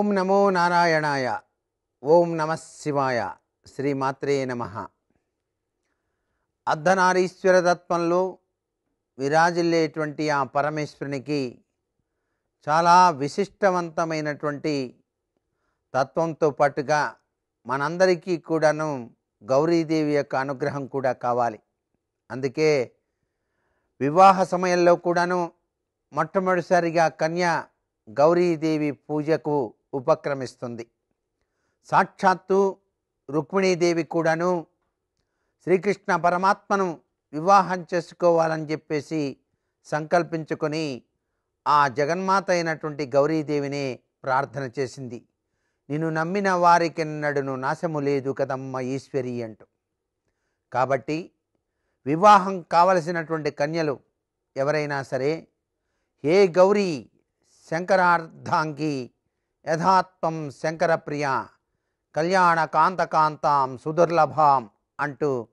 ఓం నమో నారాయణాయ. ఓం నమ శివాయ. శ్రీమాత్రే నమ. అర్ధనారీశ్వర తత్వంలో విరాజిల్లేటువంటి ఆ పరమేశ్వరునికి చాలా విశిష్టవంతమైనటువంటి తత్వంతో పాటుగా మనందరికీ కూడాను గౌరీదేవి యొక్క అనుగ్రహం కూడా కావాలి. అందుకే వివాహ సమయంలో కూడాను మొట్టమొదటిసారిగా కన్య గౌరీదేవి పూజకు ఉపక్రమిస్తుంది. సాక్షాత్తు రుక్మిణీదేవి కూడాను శ్రీకృష్ణ పరమాత్మను వివాహం చేసుకోవాలని చెప్పేసి సంకల్పించుకొని ఆ జగన్మాత అయినటువంటి గౌరీదేవిని ప్రార్థన చేసింది. నిన్ను నమ్మిన వారికి నడును నాశము లేదు కదమ్మ ఈశ్వరి అంటూ. కాబట్టి వివాహం కావలసినటువంటి కన్యలు ఎవరైనా సరే హే గౌరీ శంకరార్థాంకి యథాత్వం శంకరప్రియ కళ్యాణ కాంతకాంతాం సుదుర్లభాం అంటూ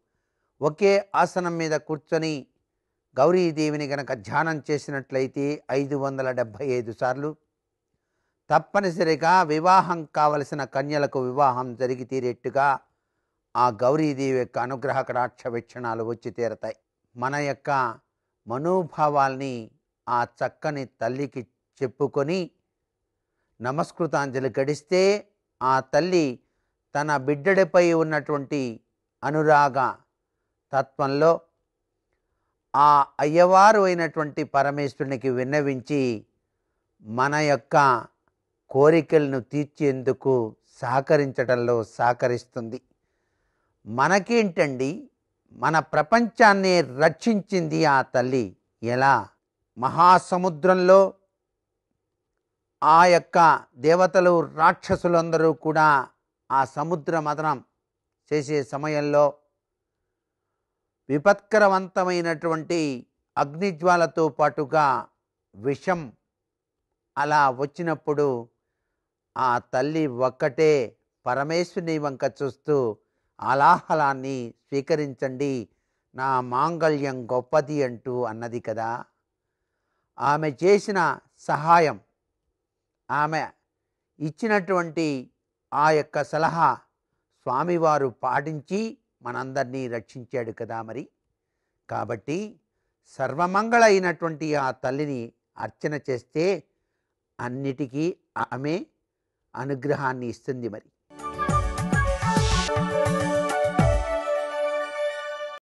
ఒకే ఆసనం మీద కూర్చొని గౌరీదేవిని గనక ధ్యానం చేసినట్లయితే ఐదు వందల డెబ్భై ఐదు సార్లు. తప్పనిసరిగా వివాహం కావలసిన కన్యలకు వివాహం జరిగి తీరేట్టుగా ఆ గౌరీదేవి యొక్క అనుగ్రహ కటాక్ష వీక్షణాలు వచ్చి తీరతాయి. మన యొక్క మనోభావాల్ని ఆ చక్కని తల్లికి చెప్పుకొని నమస్కృతాంజలి గడిస్తే ఆ తల్లి తన బిడ్డడిపై ఉన్నటువంటి అనురాగ తత్వంలో ఆ అయ్యవారు అయినటువంటి పరమేశ్వరునికి విన్నవించి మన యొక్క కోరికలను తీర్చేందుకు సహకరించడంలో సహకరిస్తుంది. మనకేంటండి మన ప్రపంచాన్ని రక్షించింది ఆ తల్లి. ఎలా? మహాసముద్రంలో ఆ యొక్క దేవతలు రాక్షసులందరూ కూడా ఆ సముద్ర మదనం చేసే సమయంలో విపత్కరవంతమైనటువంటి అగ్నిజ్వాలతో పాటుగా విషం అలా వచ్చినప్పుడు ఆ తల్లి ఒక్కటే పరమేశ్వరుని వంక చూస్తూ అలాహలాన్ని స్వీకరించండి నా మాంగళ్యం గొప్పది అంటూ అన్నది కదా. ఆమె చేసిన సహాయం ఆమె ఇచ్చినటువంటి ఆ యొక్క సలహా స్వామివారు పాటించి మనందరినీ రక్షించాడు కదా మరి. కాబట్టి సర్వమంగళ అయినటువంటి ఆ తల్లిని అర్చన చేస్తే అన్నిటికీ ఆమె అనుగ్రహాన్ని ఇస్తుంది మరి.